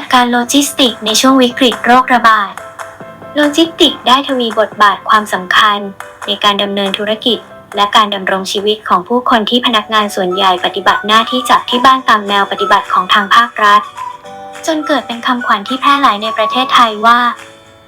จัดการโลจิสติกส์ในช่วงวิกฤตโรคระบาด โลจิสติกส์ได้ทวีบทบาทความสำคัญ ในการดำเนินธุรกิจ และการดำรงชีวิตของผู้คนที่พนักงานส่วนใหญ่ปฏิบัติหน้าที่จากที่บ้านตามแนวปฏิบัติของทางภาครัฐ จนเกิดเป็นคำขวัญที่แพร่หลายในประเทศไทยว่า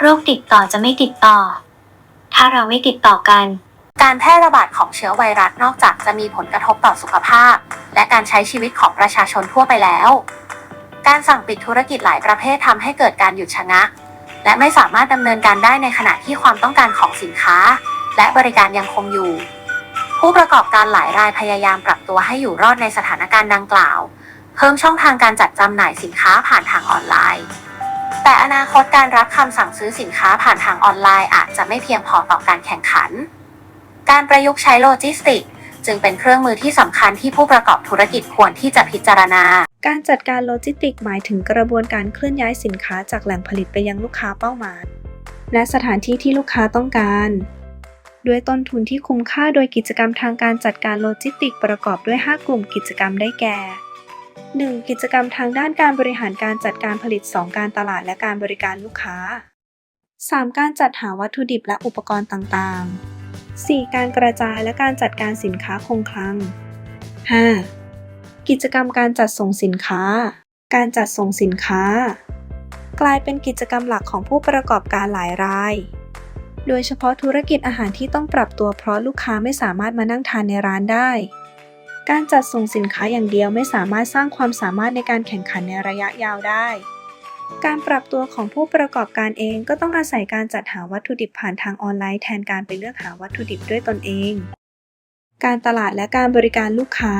โรคติดต่อจะไม่ติดต่อ ถ้าเราไม่ติดต่อกัน การแพร่ระบาดของเชื้อไวรัสนอกจากจะมีผลกระทบต่อสุขภาพ และการใช้ชีวิตของประชาชนทั่วไปแล้ว การสั่งปิดธุรกิจหลายประเภททำให้เกิดการหยุดชะงัก และไม่สามารถดำเนินการได้ในขณะที่ความต้องการของสินค้า และบริการยังคงอยู่ ผู้ประกอบการหลายรายพยายามปรับตัวให้อยู่รอดในสถานการณ์ดังกล่าว เพิ่มช่องทางการจัดจำหน่ายสินค้าผ่านทางออนไลน์ แต่อนาคตการรับคำสั่งซื้อสินค้าผ่านทางออนไลน์ อาจจะไม่เพียงพอต่อการแข่งขัน การประยุกต์ใช้โลจิสติก จึงเป็นเครื่องมือที่สำคัญที่ผู้ประกอบธุรกิจควรที่จะพิจารณา การจัดการโลจิสติกส์หมายถึงกระบวนการเคลื่อนย้ายสินค้าจากแหล่งผลิตไปยังลูกค้าเป้าหมาย และสถานที่ที่ลูกค้าต้องการ ด้วยต้นทุนที่คุ้มค่าโดยกิจกรรมทางการจัดการโลจิสติกส์ประกอบด้วย 5 กลุ่มกิจกรรมได้แก่ 1. กิจกรรมทางด้านการบริหารการจัดการผลิต 2 การตลาดและการบริการลูกค้า 3. การจัดหาวัตถุดิบและอุปกรณ์ต่างๆ 4. การกระจายและการจัดการสินค้าคงคลัง 5. กิจกรรมการจัดส่งสินค้า การจัดส่งสินค้า กลายเป็นกิจกรรมหลักของผู้ประกอบการหลายราย โดยเฉพาะธุรกิจอาหารที่ต้องปรับตัวเพราะลูกค้าไม่สามารถมานั่งทานในร้านได้ การจัดส่งสินค้าอย่างเดียวไม่สามารถสร้างความสามารถในการแข่งขันในระยะยาวได้ การปรับตัวของผู้ประกอบการเองก็ต้องอาศัยการจัดหาวัตถุดิบผ่านทางออนไลน์แทนการไปเลือกหาวัตถุดิบด้วยตนเอง การตลาดและการบริการลูกค้า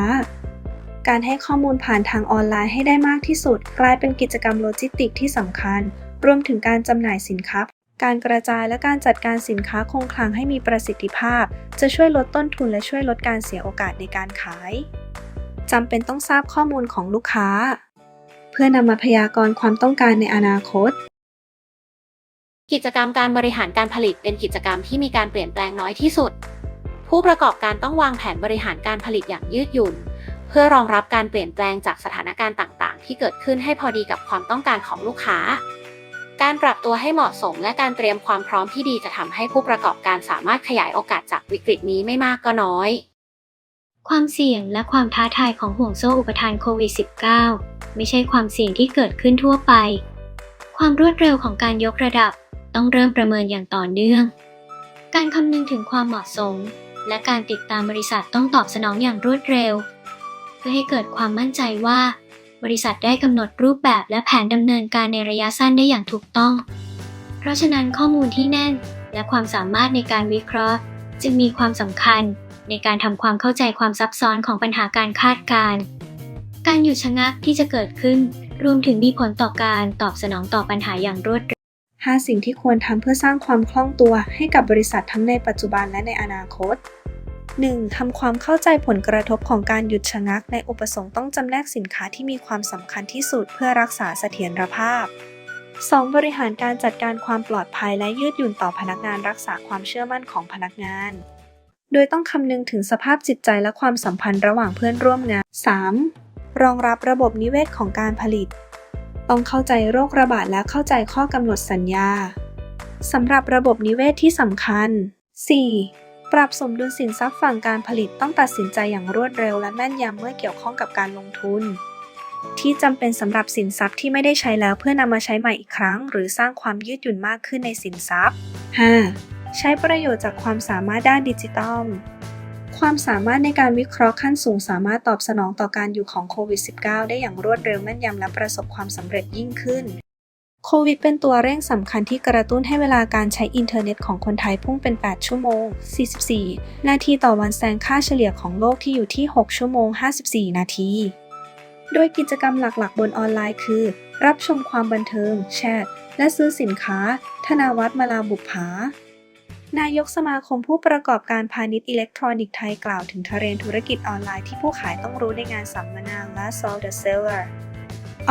การให้ข้อมูลผ่านทางออนไลน์ให้ได้มากที่สุด กลายเป็นกิจกรรมโลจิสติกที่สำคัญ รวมถึงการจำหน่ายสินค้า การกระจายและการจัดการสินค้าคงคลังให้มีประสิทธิภาพ จะช่วยลดต้นทุนและช่วยลดการเสียโอกาสในการขายจำเป็นต้องทราบข้อมูลของลูกค้า เพื่อนำมาพยากรณ์ความต้องการในอนาคต กิจกรรมการบริหารการผลิตเป็นกิจกรรมที่มีการเปลี่ยนแปลงน้อยที่สุด ผู้ประกอบการต้องวางแผนบริหารการผลิตอย่างยืดหยุ่น เพื่อรองรับการเปลี่ยนแปลงจากสถานการณ์ต่าง ๆ ที่เกิดขึ้นให้พอดีกับความต้องการของลูกค้า การปรับตัวให้เหมาะสมและการเตรียมความพร้อมที่ดีจะทำให้ผู้ประกอบการสามารถขยายโอกาสจากวิกฤตนี้ไม่มากก็น้อย ความเสี่ยงและความท้าทายของห่วงโซ่อุปทานโควิด -19 ไม่ใช่ความเสี่ยงที่เกิดขึ้นทั่วไป ความรวดเร็วของการยกระดับต้องเริ่มประเมินอย่างต่อเนื่อง การคำนึงถึงความเหมาะสม และการติดตามบริษัทต้องตอบสนองอย่างรวดเร็ว เพื่อให้เกิดความมั่นใจว่า บริษัทได้กำหนดรูปแบบและแผนดำเนินการในระยะสั้นได้อย่างถูกต้อง เพราะฉะนั้นข้อมูลที่แน่น และความสามารถในการวิเคราะห์ จึงมีความสำคัญในการทำความเข้าใจความซับซ้อนของปัญหาการคาดการณ์การหยุดชะงักที่จะเกิดขึ้น รวมถึงมีผลต่อการตอบสนองต่อปัญหาอย่างรวดเร็ว 5 สิ่งที่ควรทำเพื่อสร้างความคล่องตัวให้กับบริษัททั้งในปัจจุบันและในอนาคต 1. ทำความเข้าใจผลกระทบของการหยุดชะงัก ในอุปสงค์ต้องจำแนกสินค้าที่มีความสำคัญที่สุดเพื่อรักษาเสถียรภาพ 2. บริหารการจัดการความปลอดภัยและยืดหยุ่นต่อพนักงานรักษาความเชื่อมั่นของพนักงาน โดยต้องคำนึงถึงสภาพจิตใจและความสัมพันธ์ระหว่างเพื่อนร่วมงาน 3. รองรับระบบนิเวศของการผลิต ต้องเข้าใจโรคระบาดและเข้าใจข้อกำหนดสัญญาสำหรับระบบนิเวศที่สำคัญ 4. ปรับสมดุลสินทรัพย์ฝั่งการผลิตต้องตัดสินใจอย่างรวดเร็วและแม่นยำเมื่อเกี่ยวข้องกับการลงทุน ที่จำเป็นสำหรับสินทรัพย์ที่ไม่ได้ใช้แล้วเพื่อนำมาใช้ใหม่อีกครั้ง หรือสร้างความยืดหยุ่นมากขึ้นในสินทรัพย์ 5. ใช้ประโยชน์จากความสามารถด้านดิจิทัล ความสามารถในการวิเคราะห์ขั้นสูงสามารถตอบสนองต่อการอยู่ของโควิด -19 ได้อย่างรวดเร็วแม่นยำและประสบความสำเร็จยิ่งขึ้น โควิดเป็นตัวเร่งสำคัญที่กระตุ้นให้เวลาการใช้อินเทอร์เน็ตของคนไทยพุ่งเป็น 8 ชั่วโมง 44 นาทีต่อวันแซงค่าเฉลี่ยของโลกที่อยู่ที่ 6 ชั่วโมง 54 นาที โดยกิจกรรมหลักๆ บนออนไลน์คือ รับชมความบันเทิง แชท และซื้อสินค้า ธนาวัฒน์มาลาบุปผานายกสมาคมผู้ประกอบการพาณิชย์อิเล็กทรอนิกส์ไทยกล่าวถึงเทรนธุรกิจออนไลน์ที่ผู้ขายต้องรู้ในงานสัมมนา Last of the Seller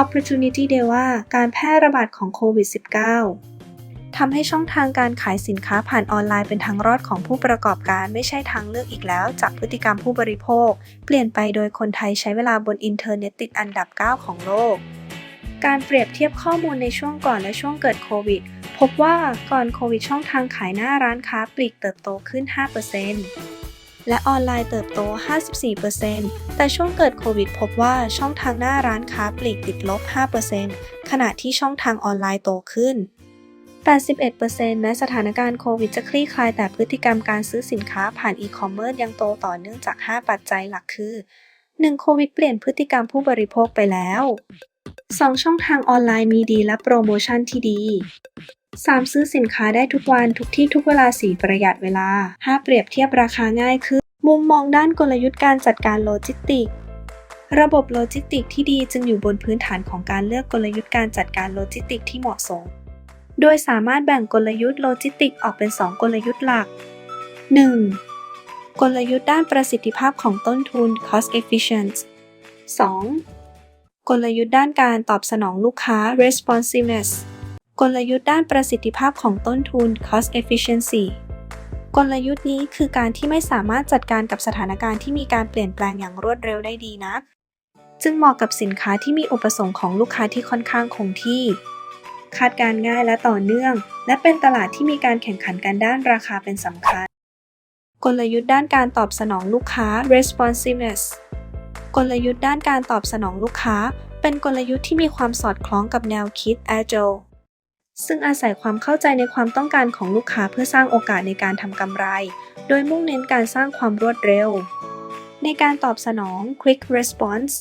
Opportunity Day ว่าการแพร่ระบาดของโควิด -19 ทำให้ช่องทางการขายสินค้าผ่านออนไลน์เป็นทางรอดของผู้ประกอบการไม่ใช่ทางเลือกอีกแล้ว จากพฤติกรรมผู้บริโภค เปลี่ยนไปโดยคนไทยใช้เวลาบนอินเทอร์เน็ตติดอันดับ 9 ของโลก การเปรียบเทียบข้อมูลในช่วงก่อนและช่วงเกิดโควิด พบว่าก่อนโควิดช่องทางขายหน้าร้านค้าปลีกเติบโตขึ้น 5% และออนไลน์เติบโต 54%แต่ช่วงเกิดโควิดพบว่าช่องทางหน้าร้านค้าปลีกติดลบ 5%ขณะที่ช่องทางออนไลน์โตขึ้น 81%แม้สถานการณ์โควิดจะคลี่คลายแต่พฤติกรรมการซื้อสินค้าผ่านอีคอมเมิร์ซยังโตต่อเนื่องจาก 5 ปัจจัยหลักคือ 1. โควิดเปลี่ยนพฤติกรรมผู้บริโภคไปแล้ว 2. ช่องทางออนไลน์มีดีและโปรโมชั่นที่ดี 3. ซื้อสินค้าได้ทุกวัน ทุกที่ทุกเวลา 4. ประหยัดเวลา 5. เปรียบเทียบราคาง่ายขึ้น มุมมองด้านกลยุทธ์การจัดการโลจิสติก ระบบโลจิสติกที่ดีจึงอยู่บนพื้นฐานของการเลือกกลยุทธ์การจัดการโลจิสติกที่เหมาะสม โดยสามารถแบ่งกลยุทธ์โลจิสติกออกเป็น 2 กลยุทธ์หลัก 1. กลยุทธ์ด้านประสิทธิภาพของต้นทุน cost efficiency 2. กลยุทธ์ด้านการตอบสนองลูกค้า responsiveness กลยุทธ์ด้านประสิทธิภาพของต้นทุน cost efficiency กลยุทธ์นี้คือการที่ไม่สามารถจัดการกับสถานการณ์ที่มีการเปลี่ยนแปลงอย่างรวดเร็วได้ดีนัก จึงเหมาะกับสินค้าที่มีอุปสงค์ของลูกค้าที่ค่อนข้างคงที่ คาดการณ์ง่ายและต่อเนื่อง และเป็นตลาดที่มีการแข่งขันกันด้านราคาเป็นสำคัญ กลยุทธ์ด้านการตอบสนองลูกค้า responsiveness กลยุทธ์ด้านการตอบสนองลูกค้า เป็นกลยุทธ์ที่มีความสอดคล้องกับแนวคิด agile ซึ่งอาศัยความเข้าใจในความต้องการของลูกค้าเพื่อสร้างโอกาสในการทำกำไร โดยมุ่งเน้นการสร้างความรวดเร็ว ในการตอบสนอง quick response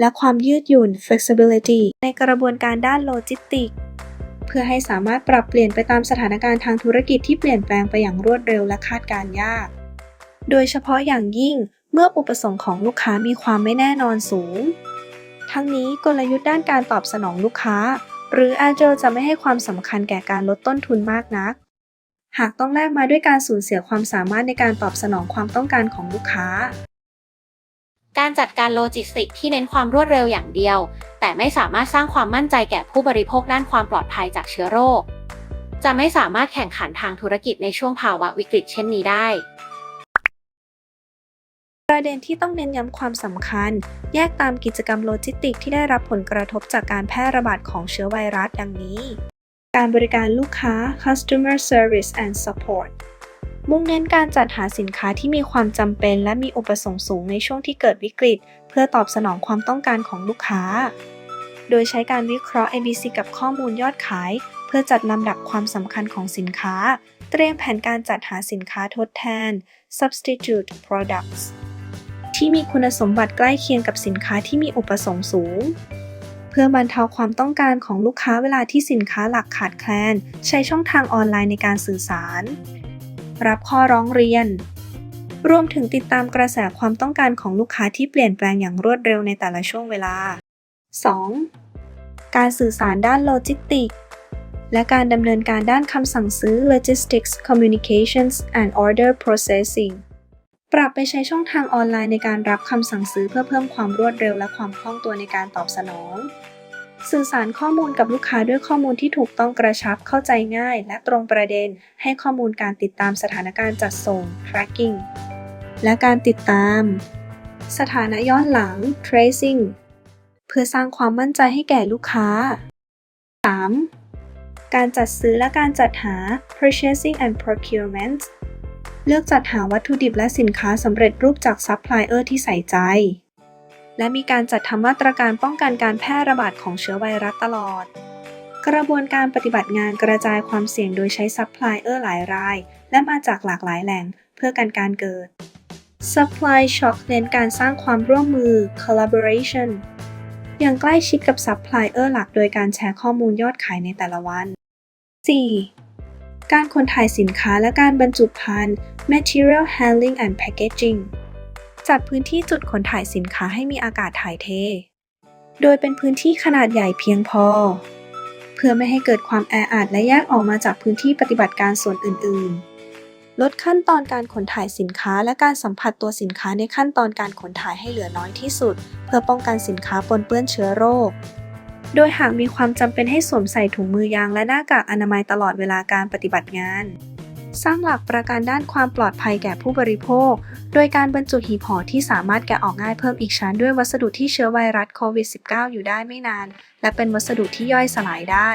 และความยืดหยุ่น flexibility ในกระบวนการด้านโลจิสติก เพื่อให้สามารถปรับเปลี่ยนไปตามสถานการณ์ทางธุรกิจที่เปลี่ยนแปลงไปอย่างรวดเร็วและคาดการยาก โดยเฉพาะอย่างยิ่งเมื่ออุปสงค์ของลูกค้ามีความไม่แน่นอนสูง ทั้งนี้กลยุทธ์ด้านการตอบสนองลูกค้า หรือ Agile จะไม่ให้ความสำคัญแก่การลดต้นทุนมากนัก หากต้องแลกมาด้วยการสูญเสียความสามารถในการตอบสนองความต้องการของลูกค้า การจัดการโลจิสติกที่เน้นความรวดเร็วอย่างเดียว แต่ไม่สามารถสร้างความมั่นใจแก่ผู้บริโภคด้านความปลอดภัยจากเชื้อโรค จะไม่สามารถแข่งขันทางธุรกิจในช่วงภาวะวิกฤตเช่นนี้ได้ ประเด็นที่ต้องเน้นย้ำความสำคัญ แยกตามกิจกรรมโลจิสติกที่ได้รับผลกระทบจากการแพร่ระบาดของเชื้อไวรัสดังนี้ การบริการลูกค้า customer service and support มุ่งเน้นการจัดหาสินค้าที่มีความจำเป็นและมีอุปสงค์สูงในช่วงที่เกิดวิกฤต เพื่อตอบสนองความต้องการของลูกค้า โดยใช้การวิเคราะห์ ABC กับข้อมูลยอดขาย เพื่อจัดลำดับความสำคัญของสินค้า เตรียมแผนการจัดหาสินค้าทดแทน substitute products ที่มีคุณสมบัติใกล้เคียงกับสินค้าที่มีอุปสงค์สูง เพื่อบรรเทาความต้องการของลูกค้าเวลาที่สินค้าหลักขาดแคลน ใช้ช่องทางออนไลน์ในการสื่อสาร รับข้อร้องเรียน รวมถึงติดตามกระแสความต้องการของลูกค้าที่เปลี่ยนแปลงอย่างรวดเร็วในแต่ละช่วงเวลา 2. การสื่อสารด้านโลจิสติกและการดำเนินการด้านคำสั่งซื้อ logistics communications and order processing ปรับไปใช้ช่องทางออนไลน์ในการรับคำสั่งซื้อเพื่อเพิ่มความรวดเร็วและความคล่องตัวในการตอบสนอง สื่อสารข้อมูลกับลูกค้าด้วยข้อมูลที่ถูกต้องกระชับเข้าใจง่าย และตรงประเด็น ให้ข้อมูลการติดตามสถานการณ์จัดส่ง tracking และการติดตาม สถานะย้อนหลัง tracing เพื่อสร้างความมั่นใจให้แก่ลูกค้า 3. การจัดซื้อและการจัดหา purchasing and procurement เลือกจัดหาวัตถุดิบและสินค้าสำเร็จรูปจากซัพพลายเออร์ที่ใส่ใจ และมีการจัดทำมาตรการป้องกันการแพร่ระบาดของเชื้อไวรัสตลอด กระบวนการปฏิบัติงานกระจายความเสี่ยงโดยใช้ซัพพลายเออร์หลายราย และมาจากหลากหลายแหล่งเพื่อกันการเกิด Supply Shock เน้นการสร้างความร่วมมือ collaboration อย่างใกล้ชิดกับซัพพลายเออร์หลักโดยการแชร์ข้อมูลยอดขายในแต่ละวัน 4. การขนถ่ายสินค้าและการบรรจุภัณฑ์ Material Handling and Packaging จัดพื้นที่จุดขนถ่ายสินค้าให้มีอากาศถ่ายเท โดยเป็นพื้นที่ขนาดใหญ่เพียงพอ เพื่อไม่ให้เกิดความแออัดและแยกออกมาจากพื้นที่ปฏิบัติการส่วนอื่น ๆ ลดขั้นตอนการขนถ่ายสินค้าและการสัมผัสตัวสินค้าในขั้นตอนการขนถ่ายให้เหลือน้อยที่สุด เพื่อป้องกันสินค้าปนเปื้อนเชื้อโรค โดยหากมีความจำเป็นให้สวมใส่ถุงมือยางและหน้ากากอนามัยตลอดเวลาการปฏิบัติงาน สร้างหลักประกันด้านความปลอดภัยแก่ผู้บริโภค โดยการบรรจุหีบห่อที่สามารถแกะออกง่ายเพิ่มอีกชั้นด้วยวัสดุที่เชื้อไวรัสโควิด -19 อยู่ได้ไม่นาน และเป็นวัสดุที่ย่อยสลายได้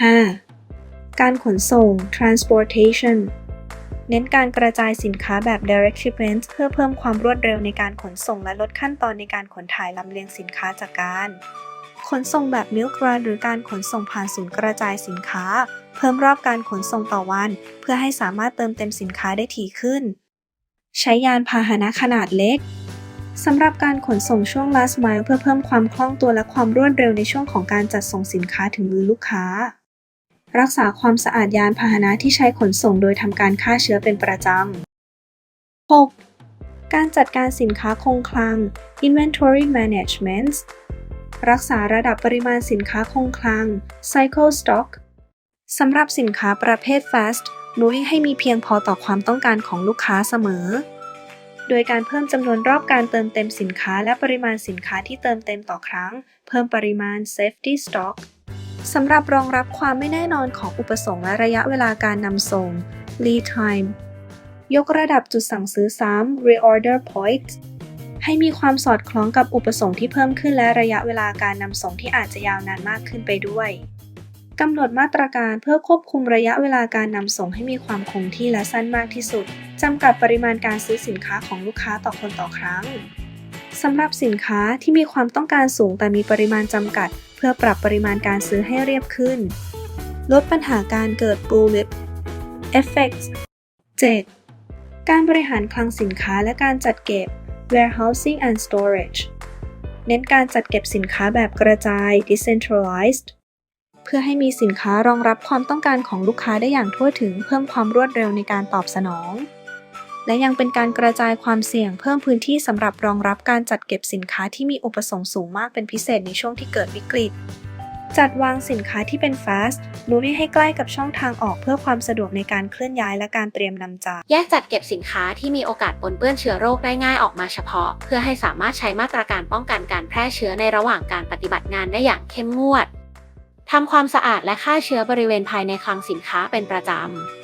5. การขนส่ง transportation เน้นการกระจายสินค้าแบบ direct shipment เพื่อเพิ่มความรวดเร็วในการขนส่งและลดขั้นตอนในการขนถ่ายลำเลียงสินค้าจากการ ขนส่งแบบ milk run หรือการขนส่งผ่านศูนย์กระจายสินค้า พิ่มรอบการขนส่งต่อวัน เพื่อให้สามารถเติมเต็มสินค้าได้ถี่ขึ้น ใช้ยานพาหนะขนาดเล็กสำหรับการขนส่งช่วง last mile เพื่อเพิ่มความคล่องตัวและความรวดเร็วในช่วงของการจัดส่งสินค้าถึงมือลูกค้า รักษาความสะอาดยานพาหนะที่ใช้ขนส่งโดยทำการฆ่าเชื้อเป็นประจำ 6. การจัดการสินค้าคงคลัง inventory management รักษาระดับปริมาณสินค้าคงคลัง cycle stock สำหรับสินค้าประเภท fast นุ้ยให้มีเพียงพอต่อความต้องการของลูกค้าเสมอ โดยการเพิ่มจำนวนรอบการเติมเต็มสินค้าและปริมาณสินค้าที่เติมเต็มต่อครั้ง เพิ่มปริมาณ safety stock สำหรับรองรับความไม่แน่นอนของอุปสงค์และระยะเวลาการนำส่ง lead time ยกระดับจุดสั่งซื้อซ้ำ reorder point ให้มีความสอดคล้องกับอุปสงค์ที่เพิ่มขึ้นและระยะเวลาการนำส่งที่อาจจะยาวนานมากขึ้นไปด้วย กำหนดมาตรการเพื่อควบคุมระยะเวลาการนำส่งให้มีความคงที่และสั้นมากที่สุด จำกัดปริมาณการซื้อสินค้าของลูกค้าต่อคนต่อครั้งสำหรับสินค้าที่มีความต้องการสูงแต่มีปริมาณจำกัด เพื่อปรับปริมาณการซื้อให้เรียบขึ้น ลดปัญหาการเกิด bullet effects 7. การบริหารคลังสินค้าและการจัดเก็บ warehousing and storage เน้นการจัดเก็บสินค้าแบบกระจาย decentralized เพื่อให้มีสินค้ารองรับความต้องการของลูกค้าได้อย่างทั่วถึงเพิ่มความรวดเร็วในการตอบสนอง และยังเป็นการกระจายความเสี่ยงเพิ่มพื้นที่สำหรับรองรับการจัดเก็บสินค้าที่มีอุปสงค์สูงมากเป็นพิเศษในช่วงที่เกิดวิกฤต จัดวางสินค้าที่เป็น fast นุ้ยให้ใกล้กับช่องทางออกเพื่อความสะดวกในการเคลื่อนย้ายและการเตรียมนำจ่ายแยกจัดเก็บสินค้าที่มีโอกาสปนเปื้อนเชื้อโรคได้ง่ายออกมาเฉพาะ เพื่อให้สามารถใช้มาตรการป้องกันการแพร่เชื้อในระหว่างการปฏิบัติงานได้อย่างเข้มงวด ทำความสะอาดและฆ่าเชื้อบริเวณภายในคลังสินค้าเป็นประจ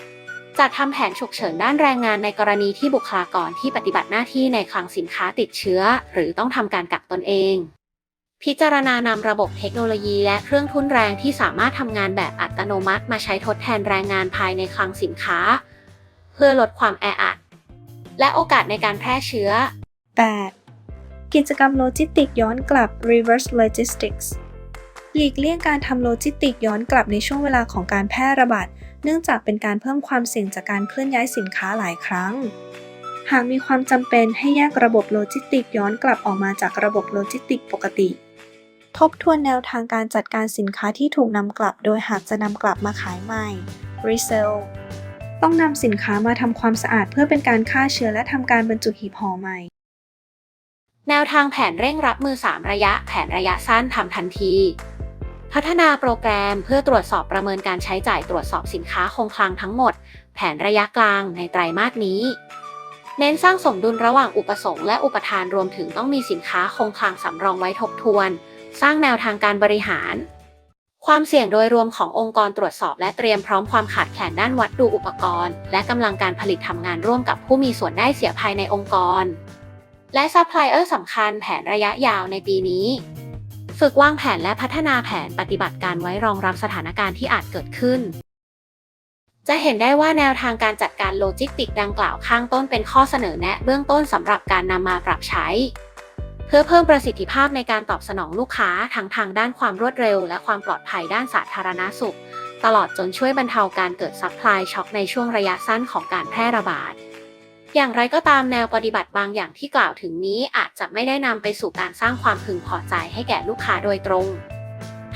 ำ จัดทำแผนฉุกเฉินด้านแรงงานในกรณีที่บุคลากรที่ปฏิบัติหน้าที่ในคลังสินค้าติดเชื้อ หรือต้องทำการกักตนเอง พิจารณานำระบบเทคโนโลยีและเครื่องทุนแรงที่สามารถทำงานแบบอัตโนมัติมาใช้ทดแทนแรงงานภายในคลังสินค้า เพื่อลดความแออัด และโอกาสในการแพร่เชื้อ 8. กิจกรรมโลจิสติกย้อนกลับ reverse logistics หลีกเลี่ยงการทำโลจิสติกย้อนกลับในช่วงเวลาของการแพร่ระบาด เนื่องจากเป็นการเพิ่มความเสี่ยงจากการเคลื่อนย้ายสินค้าหลายครั้ง หากมีความจำเป็นให้แยกระบบโลจิสติกย้อนกลับออกมาจากระบบโลจิสติกปกติ ทบทวนแนวทางการจัดการสินค้าที่ถูกนำกลับ โดยหากจะนำกลับมาขายใหม่ resell ต้องนำสินค้ามาทำความสะอาดเพื่อเป็นการฆ่าเชื้อและทำการบรรจุหีบห่อใหม่ แนวทางแผนเร่งรับมือ 3 ระยะ แผนระยะสั้นทำทันที พัฒนาโปรแกรมเพื่อตรวจสอบประเมินการใช้จ่ายตรวจสอบสินค้าคงคลังทั้งหมด แผนระยะกลางในไตรมาสนี้ เน้นสร้างสมดุลระหว่างอุปสงค์และอุปทานรวมถึงต้องมีสินค้าคงคลังสำรองไว้ทบทวน สร้างแนวทางการบริหาร ความเสี่ยงโดยรวมขององค์กรตรวจสอบและเตรียมพร้อมความขาดแคลนด้านวัดดูอุปกรณ์ และกำลังการผลิตทำงานร่วมกับผู้มีส่วนได้เสียภายในองค์กร และซัพพลายเออร์สำคัญแผนระยะยาวในปีนี้ ฝึกวางแผนและพัฒนาแผนปฏิบัติการไว้รองรับสถานการณ์ที่อาจเกิดขึ้น จะเห็นได้ว่าแนวทางการจัดการโลจิสติกดังกล่าวข้างต้นเป็นข้อเสนอแนะเบื้องต้นสำหรับการนำมาปรับใช้ เพื่อเพิ่มประสิทธิภาพในการตอบสนองลูกค้าทั้งทางด้านความรวดเร็ว และความปลอดภัยด้านสาธารณสุข ตลอดจนช่วยบรรเทาการเกิดซัพพลายช็อคในช่วงระยะสั้นของการแพร่ระบาด อย่างไรก็ตามแนวปฏิบัติบางอย่างที่กล่าวถึงนี้อาจจะไม่ได้นำไปสู่การสร้างความพึงพอใจให้แก่ลูกค้าโดยตรง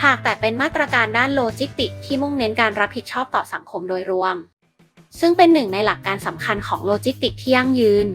หากแต่เป็นมาตรการด้านโลจิสติกที่มุ่งเน้นการรับผิดชอบต่อสังคมโดยรวม ซึ่งเป็นหนึ่งในหลักการสำคัญของโลจิสติกที่ยั่งยืน